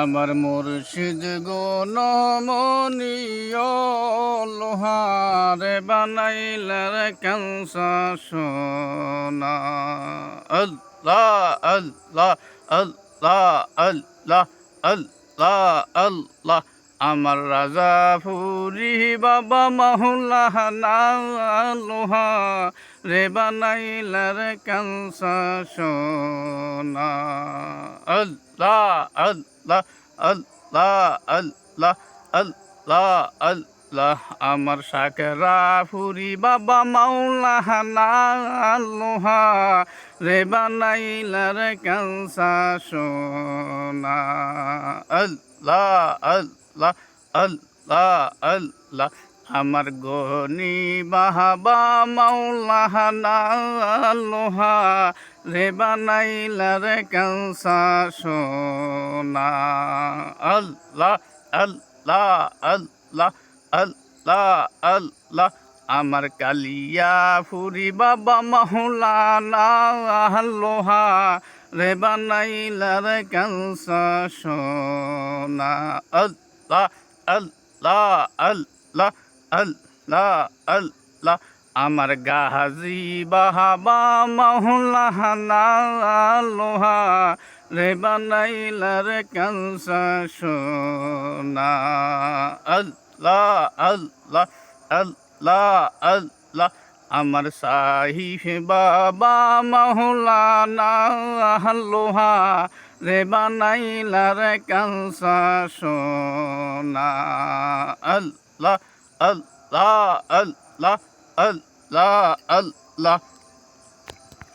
আমার মুর্শিদ গো নমনীয় লোহারে বানাইলার কাংসা সোনা। আল্লাহ আল্লাহ আল্লাহ আল্লাহ আল্লাহ আল্লাহ। আমার রাজা ফুরি বাবা মাহুল্লাহ লোহা রে বানাইলার কাংসা সোনা। আল্লাহ আল্লাহ আল্লাহ আল্লাহ আল্লাহ আল্লাহ। আমার সাকরা ফুরি বাবা মাওলানা লোহা রে বানাইলার কাংসা সোনা। আল্লাহ আল্লাহ। আল্লাহ আল্লাহ আমার গনি বাহাবা মাওলানা লোহা, রে বানাইলার কাংসা সোনা। আল্লাহ আল্লাহ আল্লাহ আল্লাহ আল্লাহ। আমার কালিয়া ফুরি বাবা মাহুলানা লোহা, রে বানাইলার কাংসা সোনা। আল্লাহ আমার গাহাজি বাহাবা মাহুলানা লোহা রে বানাইলার কাংসা সোনা। আল্লাহ আল্লাহ আল্লাহ আল্লাহ আমার সাহিফ বাবা মহলানা লোহা রে বানাইলার কাংসা সোনা। আল্লাহ আল্লাহ আল্লাহ আল্লাহ আল্লাহ।